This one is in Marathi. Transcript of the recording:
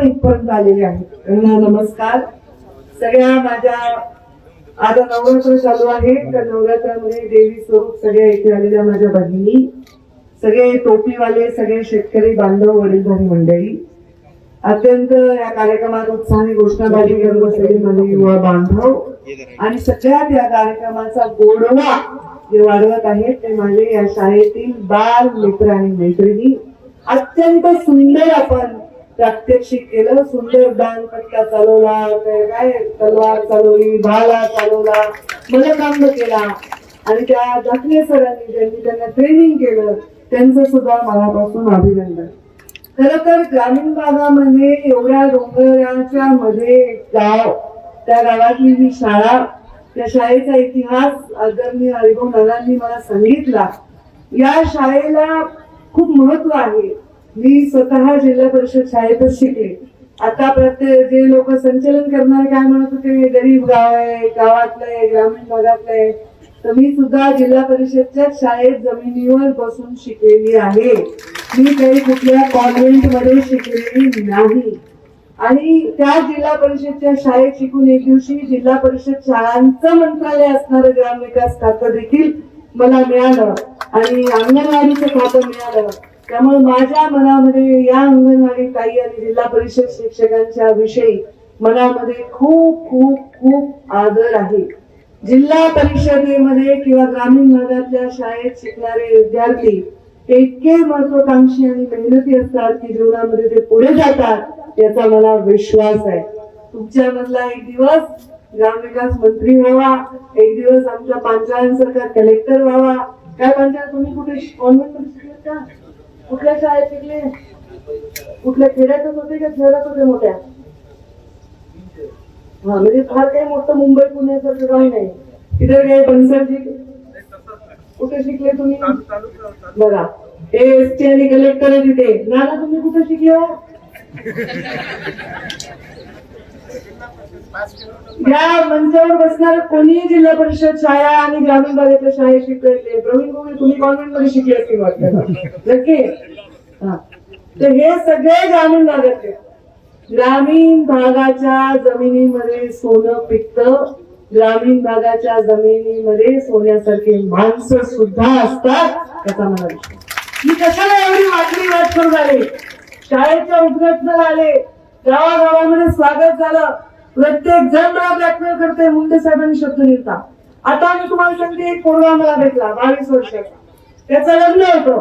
आपण इथपर्यंत आलेले आहेत त्यांना नमस्कार. सगळ्या माझ्या आता नवरात्र चालू आहे. तर नवरात्रामध्ये देवी स्वरूप सगळ्या इथे आलेल्या माझ्या बहिणी सगळे टोपीवाले सगळे शेतकरी बांधव वडीलधारी मंडळी. अत्यंत या कार्यक्रमात उत्साहाने घोषणाबाजी करत असलेले माझे युवा बांधव आणि सगळ्यात या कार्यक्रमाचा गोडवा जे वाढवत आहेत ते माझे या शाळेतील बाल मित्र आणि मैत्रिणी. अत्यंत सुंदर आपण प्रात्यक्षिक केलं सुंदर दान पटका चालवला काय काय तलवार चालवली भाला चालवला मलकांब केला. आणि त्या दाखले सरांनी ज्यांनी त्यांना ट्रेनिंग केलं त्यांचं सुद्धा मनापासून अभिनंदन. खर तर ग्रामीण भागामध्ये एवढ्या डोंगराच्या मध्ये गाव त्या गावातली ही शाळा त्या शाळेचा इतिहास आदरणीय हरिभाऊ नानांनी मला सांगितला या शाळेला खूप महत्त्व आहे. मी स्वतः जिल्हा परिषद शाळेतच शिकले. आता प्रत्येक जे लोक संचलन करणारे काय म्हणत होते गरीब गाव आहे गावातलं आहे ग्रामीण भागातलं आहे. तर मी सुद्धा जिल्हा परिषदच्या शाळेत जमिनीवर बसून शिकलेली आहे. मी काही कुठल्या कॉन्व्हेंटमध्ये शिकलेली नाही. आणि त्या जिल्हा परिषदच्या शाळेत शिकून एक दिवशी जिल्हा परिषद शाळांचं मंत्रालय असणारं ग्रामविकास खातं देखील मला मिळालं. आणि अंगणवाडीचं खातं मिळालं. त्यामुळे माझ्या मनामध्ये या अंगणवाडी ताई आणि जिल्हा परिषद शिक्षकांच्या विषयी मनामध्ये खूप खूप खूप आदर आहे. जिल्हा परिषदेमध्ये किंवा ग्रामीण भागातल्या शाळेत शिकणारे विद्यार्थी ते इतके महत्वाकांक्षी आणि मेहनती असतात की जीवनामध्ये ते पुढे जातात याचा मला विश्वास आहे. तुमच्या मधला एक दिवस ग्रामविकास मंत्री व्हावा एक दिवस आमच्या पांचाळ्यांसारखा कलेक्टर व्हावा. काय पांचाळ तुम्ही कुठे कॉन्व्हेंट का? कुठल्या शाळेत शिकले? कुठल्या खेड्यातच होते का शहरात होते मोठ्या? हा म्हणजे फार काही मोठं मुंबई पुण्यासारखं काही नाही. इतर काही बनसरजी कुठे शिकले तुम्ही? बघा ए एस टी आणि कलेक्टर तिथे. नाना तुम्ही कुठे शिकले? या मंचावर बसणार कोणीही जिल्हा परिषद शाळा आणि ग्रामीण भागातल्या शाळेत शिकले प्रवीण गोगे तुम्ही कॉन्व्हेंटमध्ये शिकले असतील वाटतं. नक्की. तर हे सगळे ग्रामीण भागातले. ग्रामीण भागाच्या जमिनीमध्ये सोनं पिकतं. ग्रामीण भागाच्या जमिनीमध्ये सोन्यासारखे माणसं सुद्धा असतात त्याचा मला विश्वास मी कशाला एवढी वाटली वाट करून आले शाळेच्या उद्घाटनाला आले. गावागावामध्ये स्वागत झालं. प्रत्येक जण मला ब्लॅकमेल करते मुंडे साहेबांनी शब्द लिहिता आता मी तुम्हाला सांगते एक पोरगा मला भेटला बावीस वर्षाचा त्याचं लग्न होतं.